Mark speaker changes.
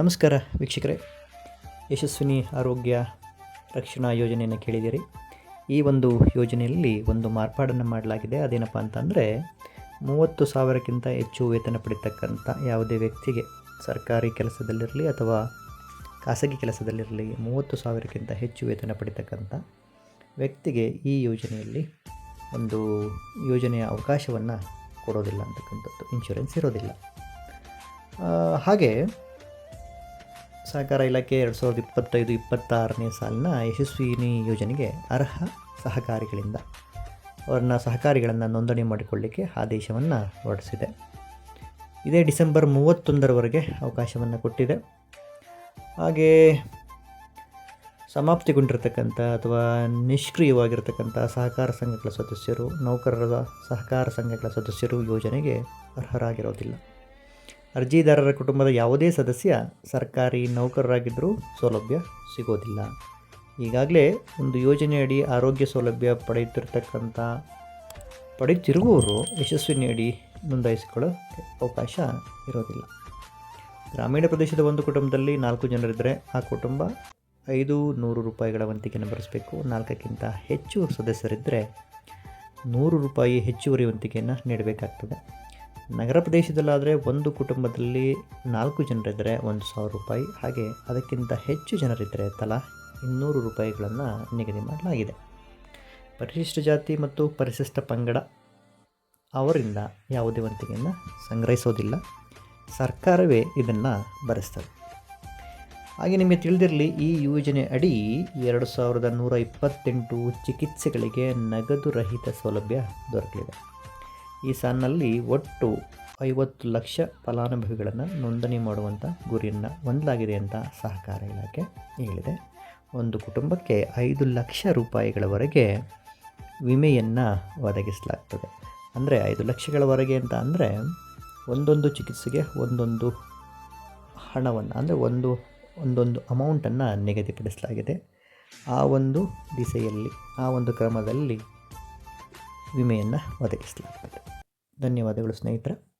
Speaker 1: ನಮಸ್ಕಾರ ವೀಕ್ಷಕರೇ. ಯಶಸ್ವಿನಿ ಆರೋಗ್ಯ ರಕ್ಷಣಾ ಯೋಜನೆಯನ್ನು ಕೇಳಿದ್ದೀರಿ. ಈ ಒಂದು ಯೋಜನೆಯಲ್ಲಿ ಒಂದು ಮಾರ್ಪಾಡನ್ನು ಮಾಡಲಾಗಿದೆ. ಅದೇನಪ್ಪ ಅಂತಂದರೆ, ಮೂವತ್ತು ಸಾವಿರಕ್ಕಿಂತ ಹೆಚ್ಚು ವೇತನ ಪಡಿತಕ್ಕಂಥ ಯಾವುದೇ ವ್ಯಕ್ತಿಗೆ ಸರ್ಕಾರಿ ಕೆಲಸದಲ್ಲಿರಲಿ ಅಥವಾ ಖಾಸಗಿ ಕೆಲಸದಲ್ಲಿರಲಿ ಮೂವತ್ತು ಸಾವಿರಕ್ಕಿಂತ ಹೆಚ್ಚು ವೇತನ ಪಡಿತಕ್ಕಂಥ ವ್ಯಕ್ತಿಗೆ ಈ ಯೋಜನೆಯಲ್ಲಿ ಒಂದು ಯೋಜನೆಯ ಅವಕಾಶವನ್ನು ಕೊಡೋದಿಲ್ಲ ಅಂತಕ್ಕಂಥದ್ದು. ಇನ್ಶೂರೆನ್ಸ್ ಇರೋದಿಲ್ಲ. ಹಾಗೆ ಸಹಕಾರ ಇಲಾಖೆ ಎರಡು ಸಾವಿರದ ಇಪ್ಪತ್ತೈದು, ಇಪ್ಪತ್ತಾರನೇ ಸಾಲಿನ ಯಶಸ್ವಿನಿ ಯೋಜನೆಗೆ ಅರ್ಹ ಸಹಕಾರಿಗಳಿಂದ ಅವರನ್ನ ಸಹಕಾರಿಗಳನ್ನು ನೋಂದಣಿ ಮಾಡಿಕೊಳ್ಳಿಕ್ಕೆ ಆದೇಶವನ್ನು ಹೊರಡಿಸಿದೆ. ಇದೇ ಡಿಸೆಂಬರ್ ಮೂವತ್ತೊಂದರವರೆಗೆ ಅವಕಾಶವನ್ನು ಕೊಟ್ಟಿದೆ. ಹಾಗೆ ಸಮಾಪ್ತಿಗೊಂಡಿರ್ತಕ್ಕಂಥ ಅಥವಾ ನಿಷ್ಕ್ರಿಯವಾಗಿರ್ತಕ್ಕಂಥ ಸಹಕಾರ ಸಂಘಗಳ ಸದಸ್ಯರು, ನೌಕರರ ಸಹಕಾರ ಸಂಘಗಳ ಸದಸ್ಯರು ಯೋಜನೆಗೆ ಅರ್ಹರಾಗಿರೋದಿಲ್ಲ. ಅರ್ಜಿದಾರರ ಕುಟುಂಬದ ಯಾವುದೇ ಸದಸ್ಯ ಸರ್ಕಾರಿ ನೌಕರರಾಗಿದ್ದರೂ ಸೌಲಭ್ಯ ಸಿಗೋದಿಲ್ಲ. ಈಗಾಗಲೇ ಒಂದು ಯೋಜನೆಯಡಿ ಆರೋಗ್ಯ ಸೌಲಭ್ಯ ಪಡೆಯುತ್ತಿರ್ತಕ್ಕಂಥ, ಪಡೆಯುತ್ತಿರುವವರು ಯಶಸ್ವಿನಿಯಡಿ ನೋಂದಾಯಿಸಿಕೊಳ್ಳೋಕ್ಕೆ ಅವಕಾಶ ಇರೋದಿಲ್ಲ. ಗ್ರಾಮೀಣ ಪ್ರದೇಶದ ಒಂದು ಕುಟುಂಬದಲ್ಲಿ ನಾಲ್ಕು ಜನರಿದ್ದರೆ ಆ ಕುಟುಂಬ ಐದು ನೂರು ರೂಪಾಯಿಗಳ ವಂತಿಕೆಯನ್ನು ಬರೆಸಬೇಕು ನಾಲ್ಕಕ್ಕಿಂತ ಹೆಚ್ಚು ಸದಸ್ಯರಿದ್ದರೆ ನೂರು ರೂಪಾಯಿ ಹೆಚ್ಚುವರಿ ವಂತಿಕೆಯನ್ನು ನೀಡಬೇಕಾಗ್ತದೆ. ನಗರ ಪ್ರದೇಶದಲ್ಲಾದರೆ ಒಂದು ಕುಟುಂಬದಲ್ಲಿ ನಾಲ್ಕು ಜನರಿದ್ದರೆ ಒಂದು ಸಾವಿರ ರೂಪಾಯಿ. ಹಾಗೆ ಅದಕ್ಕಿಂತ ಹೆಚ್ಚು ಜನರಿದ್ದರೆ ತಲಾ ಇನ್ನೂರು ರೂಪಾಯಿಗಳನ್ನು ನಿಗದಿ ಮಾಡಲಾಗಿದೆ. ಪರಿಶಿಷ್ಟ ಜಾತಿ ಮತ್ತು ಪರಿಶಿಷ್ಟ ಪಂಗಡ ಅವರಿಂದ ಯಾವುದೇ ವಂತಿಗೆಯನ್ನು ಸಂಗ್ರಹಿಸೋದಿಲ್ಲ. ಸರ್ಕಾರವೇ ಇದನ್ನು ಭರಿಸ್ತದೆ ಹಾಗೆ ನಿಮಗೆ ತಿಳಿದಿರಲಿ, ಈ ಯೋಜನೆ ಅಡಿ ಎರಡು ಸಾವಿರದ ನೂರ ಇಪ್ಪತ್ತೆಂಟು ಚಿಕಿತ್ಸೆಗಳಿಗೆ ನಗದು ರಹಿತ ಸೌಲಭ್ಯ ದೊರಕಲಿದೆ. ಈ ಸಾಲಿನಲ್ಲಿ ಒಟ್ಟು ಐವತ್ತು ಲಕ್ಷ ಫಲಾನುಭವಿಗಳನ್ನು ನೋಂದಣಿ ಮಾಡುವಂಥ ಗುರಿಯನ್ನು ಹೊಂದಲಾಗಿದೆ ಅಂತ ಸಹಕಾರ ಇಲಾಖೆ ಹೇಳಿದೆ. ಒಂದು ಕುಟುಂಬಕ್ಕೆ ಐದು ಲಕ್ಷ ರೂಪಾಯಿಗಳವರೆಗೆ ವಿಮೆಯನ್ನು ಒದಗಿಸಲಾಗ್ತದೆ. ಅಂದರೆ ಐದು ಲಕ್ಷಗಳವರೆಗೆ ಅಂತ ಅಂದರೆ ಒಂದೊಂದು ಚಿಕಿತ್ಸೆಗೆ ಒಂದೊಂದು ಹಣವನ್ನು, ಅಂದರೆ ಒಂದು, ಒಂದೊಂದು ಅಮೌಂಟನ್ನು ನಿಗದಿಪಡಿಸಲಾಗಿದೆ. ಆ ಒಂದು ದಿಸೆಯಲ್ಲಿ, ಆ ಒಂದು ಕ್ರಮದಲ್ಲಿ ವಿಮೆಯನ್ನು ಒದಗಿಸಲಾಗುತ್ತದೆ ಧನ್ಯವಾದಗಳು ಸ್ನೇಹಿತರೆ.